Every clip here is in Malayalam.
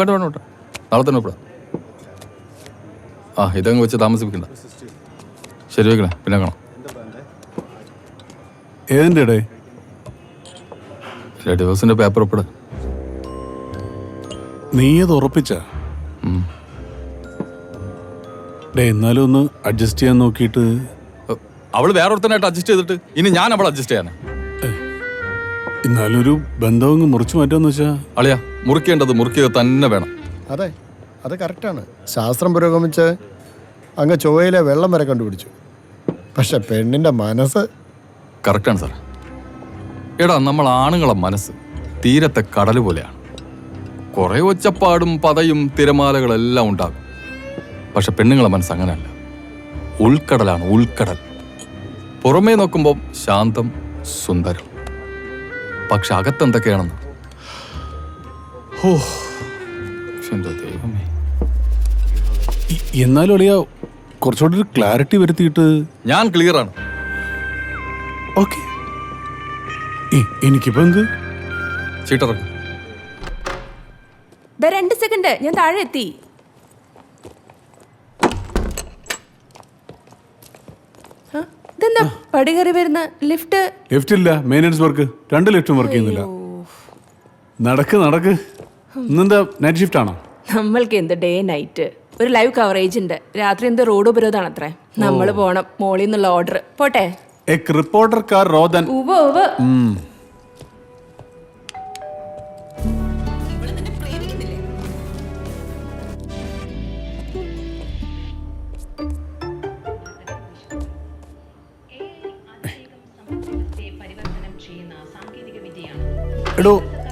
വേണ്ട വേണ്ട വേണ്ട. നാളെ തന്നെ ഒപ്പിടാം. ആ ഇതങ്ങ് വെച്ച് താമസിപ്പിക്കണ്ട. ശരി വെക്കണേ. പിന്നെ കാണാം. ഏതിന്റെ ഇടേ? ഇല്ല ഡിവോഴ്സിന്റെ പേപ്പർ ഒപ്പിട. നീ അത് ഉറപ്പിച്ച? ഡേ എന്നാലും ഒന്ന് അഡ്ജസ്റ്റ് ചെയ്യാൻ നോക്കിയിട്ട് അവൾ വേറെ ഒരുത്തനായിട്ട് അഡ്ജസ്റ്റ് ചെയ്തിട്ട് ഇനി ഞാൻ അവളെ അഡ്ജസ്റ്റ് ചെയ്യാനാ? എന്നാലും ഒരു ബന്ധം അങ്ങ് മുറിച്ചു മാറ്റാന്ന് വെച്ചാ അളിയാ മുറിക്കേണ്ടത് മുറിക്കുക തന്നെ വേണം. അതെ അത് കറക്റ്റാണ് ശാസ്ത്രം പുരോഗമിച്ച് അങ്ങ് ചൊവ്വയിലെ വെള്ളം വരെ കണ്ടുപിടിച്ചു. പക്ഷെ പെണ്ണിന്റെ മനസ്സ് കറക്റ്റാണ് സാർ എടാ നമ്മൾ ആണുങ്ങളെ മനസ്സ് തീരത്തെ കടൽ പോലെയാണ്. കുറെ ഒച്ചപ്പാടും പതയും തിരമാലകളെല്ലാം ഉണ്ടാകും. പക്ഷെ പെണ്ണുങ്ങളെ മനസ്സ് അങ്ങനെയല്ല. ഉൾക്കടലാണ് ഉൾക്കടൽ. പുറമേ നോക്കുമ്പോൾ ശാന്തം സുന്ദരം. പക്ഷെ അകത്തെന്തൊക്കെയാണെന്ന്? ദൈവമേ. ഇ- എന്നാലും അളിയ കുറച്ചുകൂടി ഒരു ക്ലാരിറ്റി വരുത്തിയിട്ട് ഞാൻ ക്ലിയർ ആണ്. ഓക്കെ എനിക്കിപ്പോ എന്ത്? ചീട്ടിറക്കും ദാ രണ്ട് സെക്കൻഡ് ഞാൻ താഴെ എത്തി ഹ? ഇതെന്താ പടി കയറി വരുന്ന ലിഫ്റ്റ് ലിഫ്റ്റ് ഇല്ല. മെയിന്റനൻസ് വർക്ക് രണ്ട് ലിഫ്റ്റും വർക്ക് ചെയ്യുന്നില്ല. നടക്ക് നടക്ക്. ഇന്നെന്താ നൈറ്റ് ഷിഫ്റ്റ് ആണോ? നമ്മൾക്ക് എന്ത് ഡേ നൈറ്റ് ഒരു ലൈവ് കവറേജ് ഉണ്ട്. രാത്രി എന്ത് റോഡ് ഉപരോധാണ് അത്രേ. നമ്മൾ പോണം. മോളിൽ നിന്നുള്ള ഓർഡർ പോട്ടെ? റിപ്പോർട്ടർ കാർ റോദൻ ഉവ ഉവ്വ്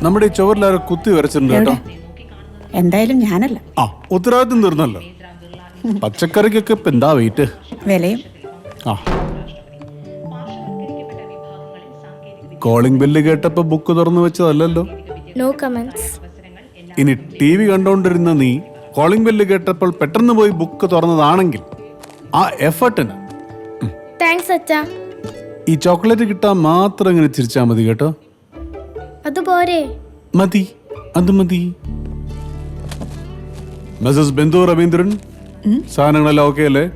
നമ്മുടെ ഈ ചുവരിലാരോ കുത്തി വരച്ചിട്ടുണ്ട് കേട്ടോ. എന്തായാലും ഞാനല്ല. ആ ഉത്തരവാദിത്വം തീർന്നല്ലോ. പച്ചക്കറിക്കൊക്കെ ഇപ്പൊ എന്താ വെയിറ്റ് വിലയും. ആ. കോളിംഗ് ബെല്ല് കേട്ടപ്പോ ബുക്ക് തുറന്നു വെച്ചതല്ലല്ലോ. നോ കമന്റ്സ് ഇനി ടി വി കണ്ടോണ്ടിരുന്ന നീ കോളിംഗ് ബെല്ല് കേട്ടപ്പോൾ പെട്ടെന്ന് പോയി ബുക്ക് തുറന്നതാണെങ്കിൽ ആ എഫർട്ടിന് താങ്ക്സ് അച്ഛാ. ഈ ചോക്ലേറ്റ് കിട്ടാൻ മാത്രം ഇങ്ങനെ ചിരിച്ചാൽ മതി കേട്ടോ. അതുപോരെ. മതി അത് മതി. മിസസ് ബിന്ദു രവീന്ദ്രൻ സാധനങ്ങളെല്ലാം ഓക്കെ അല്ലേ?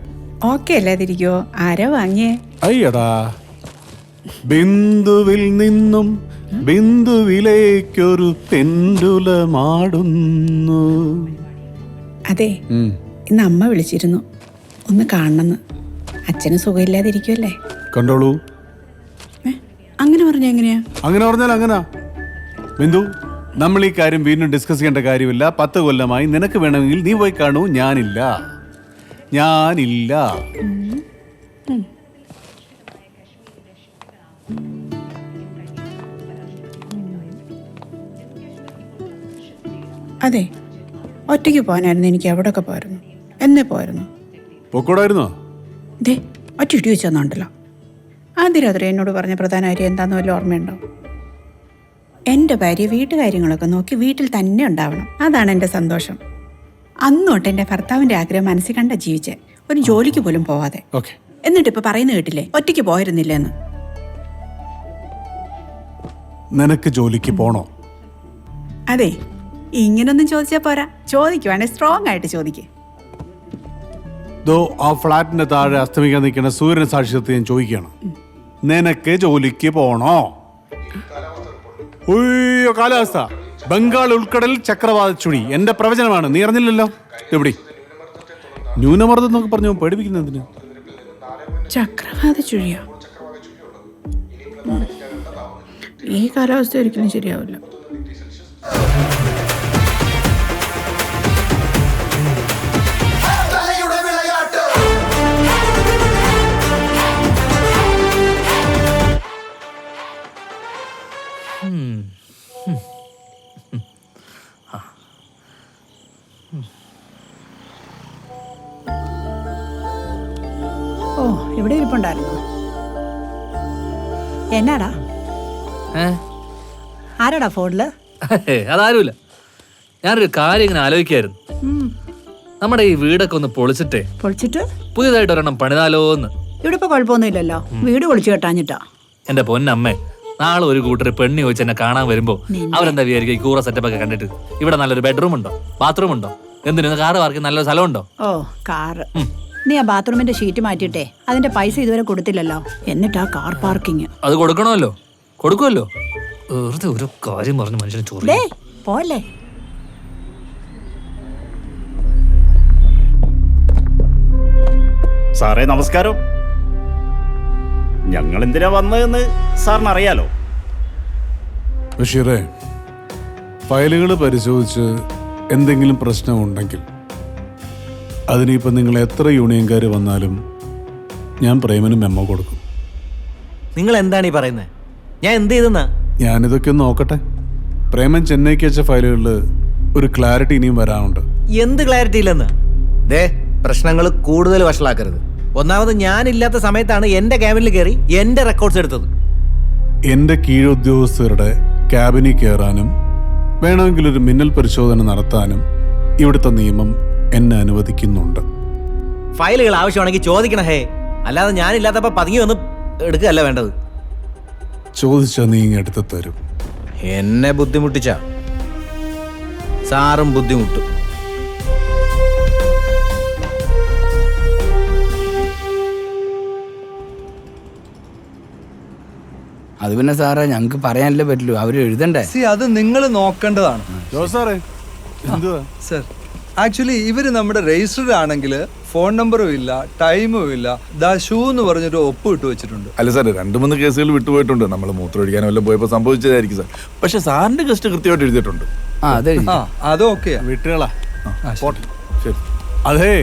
ഓക്കെ അല്ലാതിരിക്കോ ആരാ വാങ്ങിയേ? അയ്യടാ. ബിന്ദുവിൽ നിന്നും ബിന്ദുവിലേക്കൊരു പെൻഡുലമാടുന്നു. അതെ. ഇന്ന് അമ്മ വിളിച്ചിരുന്നു. ഒന്ന് കാണണമെന്ന്. അച്ഛന് സുഖമില്ലാതിരിക്കുമല്ലേ കണ്ടോളൂ? അങ്ങനെ പറഞ്ഞ എങ്ങനെയാ? അങ്ങനെ പറഞ്ഞാൽ അങ്ങനാ. ബിന്ദു നമ്മൾ ഈ കാര്യം വീണ്ടും ഡിസ്കസ് ചെയ്യേണ്ട കാര്യമില്ല. പത്ത് കൊല്ലമായി നിനക്ക് വേണമെങ്കിൽ നീ പോയി കാണൂ. ഞാനില്ല. ഞാനില്ല. അതെ ഒറ്റയ്ക്ക് പോകാനായിരുന്നു. എനിക്ക് എവിടെയൊക്കെ പോയിരുന്നു. എന്നെ പോയിരുന്നു. പൊക്കോടായിരുന്നോ? ദേ ഒറ്റ ഇടി വെച്ച് തന്നുണ്ടല്ലോ ആദ്യ രാത്രി എന്നോട് പറഞ്ഞ പ്രധാന കാര്യം എന്താണെന്ന് വല്ല ഓർമ്മയുണ്ടോ? എന്റെ ഭാര്യ വീട്ടുകാര്യങ്ങളൊക്കെ നോക്കി വീട്ടിൽ തന്നെ ഉണ്ടാവണം. അതാണ് എന്റെ സന്തോഷം. അന്നോട്ട് എന്റെ ഭർത്താവിന്റെ ആഗ്രഹം മനസ്സിൽ കണ്ട ജീവിച്ചേ. ഒരു ജോലിക്ക് പോലും പോവാതെ. ഓക്കെ. എന്നിട്ട് ഇപ്പൊ പറയുന്ന കേട്ടില്ലേ? ഒറ്റയ്ക്ക് പോയിരുന്നില്ലെന്ന്. നിനക്ക് ജോലിക്ക് പോണോ? അതെ. ഇങ്ങനൊന്നും ചോദിച്ചാ പോരാ. ചോദിക്കുവാണെങ്കിൽ സ്ട്രോങ് ആയിട്ട് ചോദിക്കേ. ദോ ആ ഫ്ലാറ്റിന്റെ താഴെ അസ്തമിക്കാൻ നിൽക്കുന്ന സൂര്യൻ സാക്ഷ്യത്തെ ഞാൻ ചോദിക്കുകയാണ്. നിനക്ക് ജോലിക്ക് പോണോ? ഉയ്യോ കാലാവസ്ഥ. ബംഗാൾ ഉൾക്കടൽ ചക്രവാത ചുഴി എന്റെ പ്രവചനമാണ്. നീ അറിഞ്ഞില്ലല്ലോ? എവിടെ? ന്യൂനമർദ്ദം എന്നൊക്കെ പറഞ്ഞു പേടിപ്പിക്കുന്നതിന് ചക്രവാത ചുഴിയോ. ഈ കാലാവസ്ഥ ഒരിക്കലും ശരിയാവില്ല. ആരാടാ ഫോണിൽ അതാരുമില്ല. ഞാനൊരു കാര്യം ഇങ്ങനെ ആലോചിക്കായിരുന്നു. നമ്മുടെ ഈ വീടൊക്കെ ഒന്ന് പൊളിച്ചിട്ടേ. പൊളിച്ചിട്ട്? പുതിയതായിട്ട് ഒരെണ്ണം പണിതാലോന്ന് ഇവിടെ ഇപ്പൊ കുഴപ്പമൊന്നുമില്ലല്ലോ വീട് പൊളിച്ചു കെട്ടാഞ്ഞിട്ടാ. എന്റെ പൊന്നമ്മേ നാളെ ഒരു കൂട്ടർ പെണ്ണി ചോദിച്ച് എന്നെ കാണാൻ വരുമ്പോ അവരെന്താ വിചാരിക്കും ഈ കൂറ സെറ്റപ്പ് ഒക്കെ കണ്ടിട്ട്. ഇവിടെ നല്ലൊരു ബെഡ്റൂം ഉണ്ടോ? ബാത്റൂം ഉണ്ടോ? എന്തിനു? കാറ് പാർക്കി നല്ലൊരു സ്ഥലം ഉണ്ടോ? ഓ കാറ് നീ ആ ബാത്റൂമിന്റെ ഷീറ്റ് മാറ്റിയിട്ടേ. അതിന്റെ പൈസ ഇതുവരെ കൊടുത്തില്ലല്ലോ. എന്നിട്ടാ കാർ പാർക്കിങ് അത് കൊടുക്കണമല്ലോ. കൊടുക്കുമല്ലോ. വെറുതെ ഒരു കാര്യം പറഞ്ഞ് മനുഷ്യനെ ചോറി പോലേ സാറേ നമസ്കാരം. ഞങ്ങൾ എന്തിനാ വന്നതെന്ന് സാറിന് അറിയാലോ ബഷീറേ ഫയലുകൾ പരിശോധിച്ച് എന്തെങ്കിലും പ്രശ്നമുണ്ടെങ്കിൽ അതിനിപ്പോൾ നിങ്ങൾ എത്ര യൂണിയൻകാർ വന്നാലും ഞാൻ പ്രേമന് മെമ്മോ കൊടുക്കും. നിങ്ങൾ എന്താണ് ഈ പറയുന്നത് ഞാൻ എന്ത് ചെയ്തെന്നാ? ഞാനിതൊക്കെ ഒന്ന് നോക്കട്ടെ? പ്രേമൻ ചെന്നൈക്ക് വെച്ച ഫയലുകളിൽ ഒരു ക്ലാരിറ്റി ഇനിയും വരാനുണ്ട്. എന്ത് ക്ലാരിറ്റി ഇല്ലെന്ന്? ദേ പ്രശ്നങ്ങൾ കൂടുതൽ വഷളാക്കരുത്. ഒന്നാമത് ഞാനില്ലാത്ത സമയത്താണ് എന്റെ ക്യാബിനിൽ കയറി എന്റെ റെക്കോർഡ്സ് എടുത്തത്. എന്റെ കീഴുദ്യോഗസ്ഥരുടെ ക്യാബിനിൽ കയറാനും വേണമെങ്കിൽ ഒരു മിന്നൽ പരിശോധന നടത്താനും ഇവിടുത്തെ നിയമം എന്നെ അനുവദിക്കുന്നുണ്ട്. ഫയലുകൾ ആവശ്യമാണെങ്കിൽ ചോദിക്കണം ഹേ. അല്ലാതെ ഞാനില്ലാത്തപ്പോ പതുങ്ങി വന്ന് എടുക്കുകയല്ല വേണ്ടത്. ചോദിച്ചാൽ നീ ഇങ്ങ് എടുത്ത് തരും. എന്നെ ബുദ്ധിമുട്ടിച്ച സാറും ബുദ്ധിമുട്ടും. അത് പിന്നെ സാറേ ഞങ്ങൾക്ക് പറയാനല്ലേ പറ്റുള്ളൂ അവർ എഴുതണ്ടേ? സി അത് നിങ്ങൾ നോക്കേണ്ടതാണ്. സാറേ എന്തുവാ? സർ. ആക്ച്വലി ഇവർ നമ്മുടെ രജിസ്റ്റർഡ് ആണെങ്കിൽ ഫോൺ നമ്പറും ഇല്ല ടൈമും ഇല്ല. ദാ ഷൂ എന്ന് പറഞ്ഞൊരു ഒപ്പ് ഇട്ട് വെച്ചിട്ടുണ്ട്. അല്ല സാർ രണ്ട് മൂന്ന് കേസുകൾ വിട്ടുപോയിട്ടുണ്ട്. നമ്മൾ മൂത്രമൊഴിക്കാനോ വല്ലതും പോയപ്പോൾ സംഭവിച്ചതായിരിക്കും സാർ. പക്ഷെ സാറിന്റെ ഗസ്റ്റ് കൃത്യമായിട്ട് എഴുതിയിട്ടുണ്ട്. ആ അതെ ആ അതൊക്കെ വിട്ടുകളാ. പോട്ടെ. ശരി. അതേ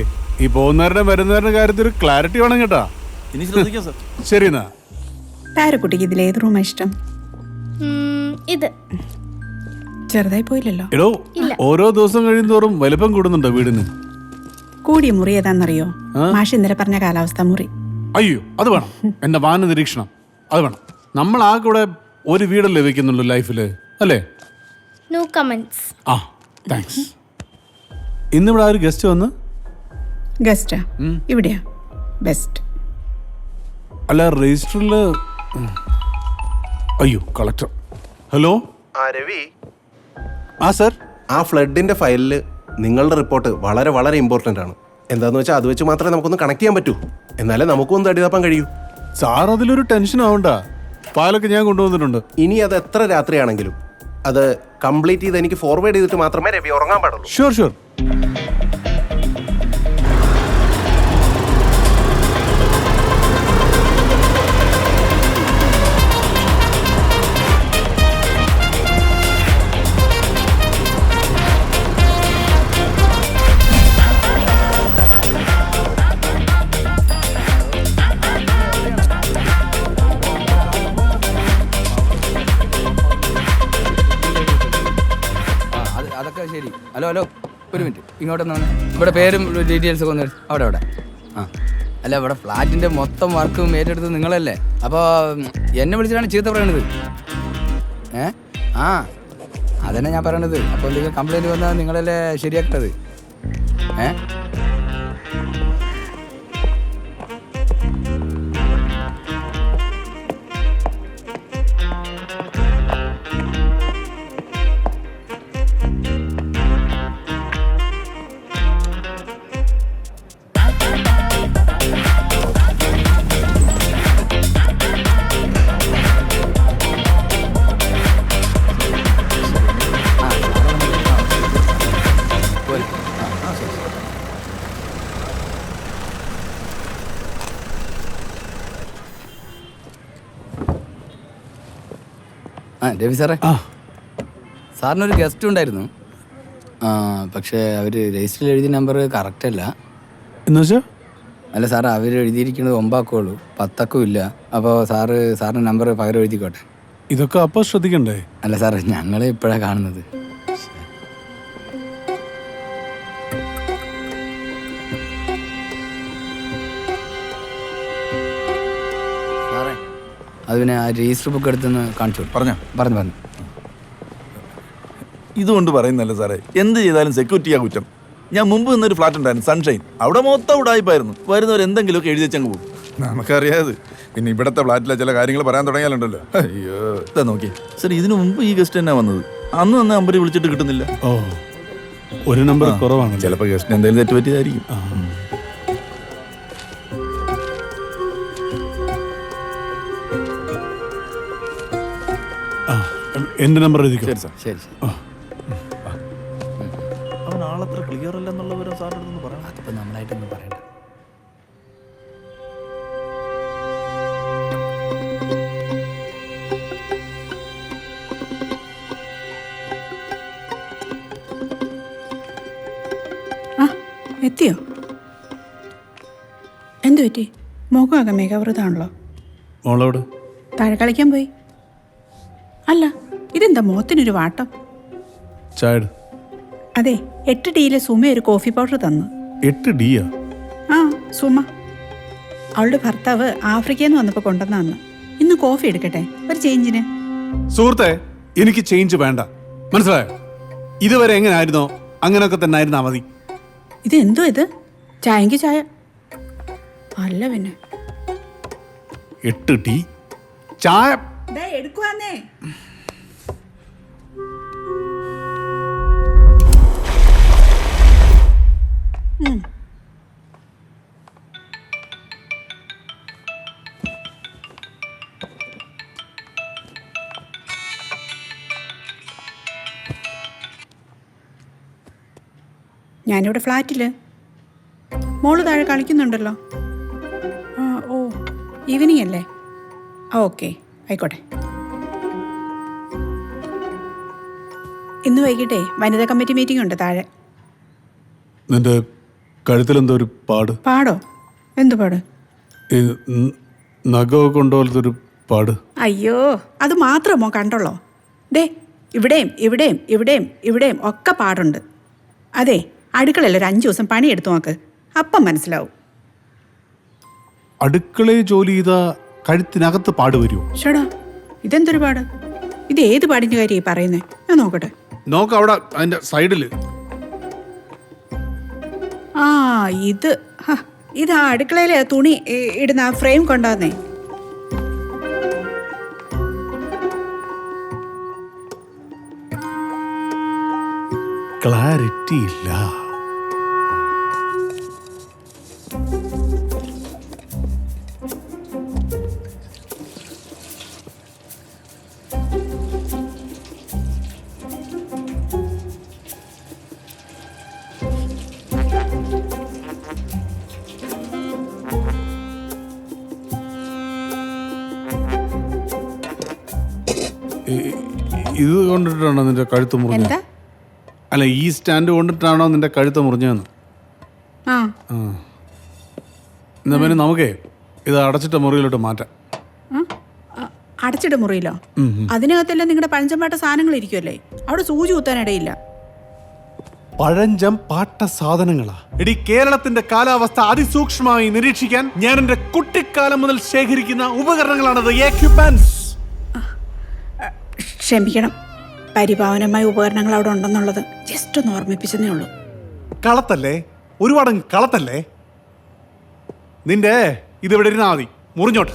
ഈ പോകുന്നവരുടെ വരുന്നവരുടെ കാര്യത്തിൽ ഒരു ക്ലാരിറ്റി വേണം കേട്ടാ. ഇനി ശ്രദ്ധിക്കാം സാർ. ശരി താരക്കുട്ടിക്ക് ഇതിൽ ഏത് റൂമാണ് ഇഷ്ടം? ഇത്. ചെറുതായി പോയില്ലല്ലോ. എടോ ഓരോ ദിവസം കഴിയുന്തോറും വലിപ്പം കൂടുന്നുണ്ടോ വീടിന്? കൂടിയ മുറി ഏതാണെന്നറിയോ മാഷ് ഇന്നലെ പറഞ്ഞ കാലാവസ്ഥ മുറി. അയ്യോ അത് വേണം. എന്റെ വാന നിരീക്ഷണം. അത് വേണം. നമ്മൾ ആ കൂടെ ഒരു വീടല്ലേ വെക്കുന്നുള്ളൂ ലൈഫിൽ അല്ലേ? നോ കമന്റ്സ് ആ താങ്ക്സ് ഇന്നിവിടെ ആ ഒരു ഗസ്റ്റ് വന്ന് ഗസ്റ്റാ ഇവിടെയാ. ബെസ്റ്റ് അല്ല രജിസ്റ്ററിൽ അയ്യോ കളക്ടർ ഹലോ ആ രവി. ആ സർ. ആ ഫ്ലഡിന്റെ ഫയലിൽ നിങ്ങളുടെ റിപ്പോർട്ട് വളരെ വളരെ ഇമ്പോർട്ടന്റ് ആണ്. എന്താന്ന് വെച്ചാൽ അത് വെച്ച് മാത്രമേ നമുക്കൊന്ന് കണക്ട് ചെയ്യാൻ പറ്റൂ. എന്നാലേ നമുക്കൊന്ന് അടിതാപ്പാൻ കഴിയൂ. സാർ അതിലൊരു ടെൻഷൻ ആവണ്ട. ഫയലൊക്കെ ഞാൻ കൊണ്ടുവന്നിട്ടുണ്ട്. ഇനി അത് എത്ര രാത്രിയാണെങ്കിലും അത് കംപ്ലീറ്റ് ചെയ്ത് എനിക്ക് ഫോർവേഡ് ചെയ്തിട്ട് മാത്രമേ രവി ഉറങ്ങാൻ പാടുള്ളൂ. ഷുവർ ഷുവർ ശരി. Hello hello. ഒരു മിനിറ്റ്. ഇങ്ങോട്ട് വന്നേ. ഇവിടെ പേരും ഡീറ്റെയിൽസ് ഒക്കെ ഒന്ന് അവിടെ അവിടെ. ആ. അല്ല ഇവിടെ ഫ്ലാറ്റിന്റെ മൊത്തം വർക്കും ഏറ്റെടുത്തത് നിങ്ങളല്ലേ? അപ്പോൾ എന്നെ വിളിച്ചിട്ടാണ് ചീത്ത പറയണത്. ഏ? ആ. അതന്നെ ഞാൻ പറയണത്. അപ്പോൾ എന്തെങ്കിലും കംപ്ലൈന്റ് വന്നാൽ നിങ്ങളല്ലേ ശരിയാക്കേണ്ടത് ഏ? ആ രവി സാറേ. ആ. സാറിനൊരു ഗസ്റ്റ് ഉണ്ടായിരുന്നു. ആ പക്ഷേ അവർ രജിസ്റ്ററിൽ എഴുതിയ നമ്പർ കറക്റ്റ് അല്ല. എന്ന് വെച്ചാ? അല്ല സാർ അവർ എഴുതിയിരിക്കുന്നത് ഒമ്പാക്കുള്ളൂ. പത്തക്കും ഇല്ല. അപ്പോൾ സാറ് സാറിന്റെ നമ്പർ പകരം എഴുതിക്കോട്ടെ. ഇതൊക്കെ അപ്പോൾ ശ്രദ്ധിക്കണ്ടേ? അല്ല സാറേ ഞങ്ങളെ ഇപ്പോഴാണ് കാണുന്നത്. അത് പിന്നെ ആ രജിസ്റ്റർ ബുക്ക് എടുത്തുനിന്ന് കാണിച്ചു പറഞ്ഞു പറഞ്ഞോ? പറഞ്ഞു പറഞ്ഞു. ഇതുകൊണ്ട് പറയുന്നല്ല സാറേ എന്ത് ചെയ്താലും സെക്യൂരിറ്റിയാ കുറ്റം. ഞാൻ മുമ്പ് നിന്നൊരു ഫ്ലാറ്റ് ഉണ്ടായിരുന്നു സൺഷൈൻ അവിടെ മൊത്തം ഉടായ്പായിരുന്നു. വരുന്നവർ എന്തെങ്കിലുമൊക്കെ എഴുതി വെച്ചങ്ങ് പോകും. നമുക്കറിയാതെ. പിന്നെ ഇവിടത്തെ ഫ്ലാറ്റിലെ ചില കാര്യങ്ങൾ പറയാൻ തുടങ്ങിയാലുണ്ടല്ലോ. അയ്യോ. ഇതാ നോക്കി. സർ ഇതിനു മുമ്പ് ഈ ഗസ്റ്റ് തന്നെ വന്നത്. അന്ന് തന്നെ അമ്പരി വിളിച്ചിട്ട് കിട്ടുന്നില്ല. ഓ ഒരു നമ്പർ കുറവാണ് ചിലപ്പോൾ ഗസ്റ്റിന് എന്തെങ്കിലും തെറ്റ് എന്റെ നമ്പർ എഴുതിക്കോ? ശരി സാർ. ശരി ശരി. അവൻ ആളത്ര ക്ലിയർ വിവരം സാറിന്റെ പറയാം നമ്മളായിട്ടൊന്നും പറയണ്ട. എത്തിയോ? എന്തു പറ്റി? മുഖമാകെ മേഘാവൃതാണല്ലോ മോളോട് താഴെ കളിക്കാൻ പോയി. അല്ല ഇതെന്താ മുഖത്തിനൊരു വാട്ടം? ചായട്. അതെ എട്ട് ഡിയിലെ സുമ ഒരു കോഫി പൗഡർ തന്നു. എട്ട് ഡിയാ ആ സുമ. അവളുടെ ഭർത്താവ് ആഫ്രിക്കയിൽ നിന്ന് വന്നപ്പോൾ കൊണ്ടുവന്നു ഇന്ന് കോഫി എടുക്കട്ടെ? ഒരു ചേഞ്ചിന്. സുഹൃത്തെ എനിക്ക് ചേഞ്ച് വേണ്ട. മനസ്സിലായോ? ഇതുവരെ എങ്ങനെയായിരുന്നോ അങ്ങനെയൊക്കെ തന്നെ ആയിരുന്നാ മതി. ഇത് എന്തോ ഇത്? ചായക്ക് ചായ. അല്ല പിന്നെ. എട്ട് ടീ? ചായ ഞാനിവിടെ ഫ്ലാറ്റിൽ. മോൾ താഴെ കളിക്കുന്നുണ്ടല്ലോ. ഓ ഈവനിങ് അല്ലേ ഓക്കെ ആയിക്കോട്ടെ. ഇന്ന് വൈകിട്ടേ വനിതാ കമ്മിറ്റി മീറ്റിംഗ് ഉണ്ട് താഴെ. നിന്റെ കഴുത്തിലെന്തോ ഒരു പാട്. പാടോ? എന്തു പാട്? നഖമൊക്കെ പാട്? അയ്യോ അത് മാത്രമോ കണ്ടോളോ. ദേ ഇവിടെയും ഇവിടെയും ഇവിടെയും ഇവിടെയും ഒക്കെ പാടുണ്ട്. അതെ അടുക്കളയിൽ ഒരു അഞ്ച് ദിവസം പണിയെടുത്തു നോക്ക്. അപ്പം മനസ്സിലാവും. അടുക്കളയിൽ ജോലി ചെയ്ത കഴുത്തിനകത്ത് പാട് വരുമോ ഷടാ ഇതെന്തൊരു പാട്? ഇത് ഏത് പാടിന്റെ കാര്യമായി പറയുന്നേ? ഞാൻ നോക്കട്ടെ. നോക്ക അവിടെ അതിന്റെ സൈഡിൽ. ആ ഇത് ഹ, ഇത് ആ അടുക്കളയിലെ തുണി ഇ- ഇടുന്ന ആ ഫ്രെയിം കൊണ്ടുവന്നേ ക്ലാരിറ്റി ഇല്ല കൊണ്ടിട്ടാണോ നിന്റെ കഴുത്ത് മുറിഞ്ഞത്? എന്താ? അല്ല ഈ സ്റ്റാൻഡ് കൊണ്ടിട്ടാണോ നിന്റെ കഴുത്ത് മുറിഞ്ഞതെന്ന്? ആ. എന്നാ പിന്നെ നമുക്കേ ഇത് അടച്ചിട്ട മുറിയിലോട്ട് മാറ്റാം. ആ? ആ, അടച്ചിട മുറിയിലോ? അതിനകത്തല്ലേ നിങ്ങളുടെ പഴഞ്ചമ്പാട്ട സാധനങ്ങൾ ഇരിക്കുമല്ലേ അവിടെ സൂചി കുത്താനിടയില്ല പഴഞ്ചം പാട്ട സാധനങ്ങളാ? എടി കേരളത്തിന്റെ കാലാവസ്ഥ അതിസൂക്ഷ്മമായി നിരീക്ഷിക്കാൻ ഞാൻ എന്റെ കുട്ടിക്കാലം മുതൽ ശേഖരിക്കുന്ന ഉപകരണങ്ങളാണത്. എക്യുപ്മെന്റ്സ് ക്ഷമിക്കണം. പരിപാവനമായ ഉപകരണങ്ങൾ അവിടെ ഉണ്ടെന്നുള്ളത് ജസ്റ്റ് ഒന്ന് ഓർമ്മിപ്പിച്ചതേ ഉള്ളൂ. കളത്തല്ലേ? ഒരുപാട് കളത്തല്ലേ? നിന്റെ ഇതിവിടെ ഇരുന്നാ മതി. മുറിഞ്ഞോട്ട്.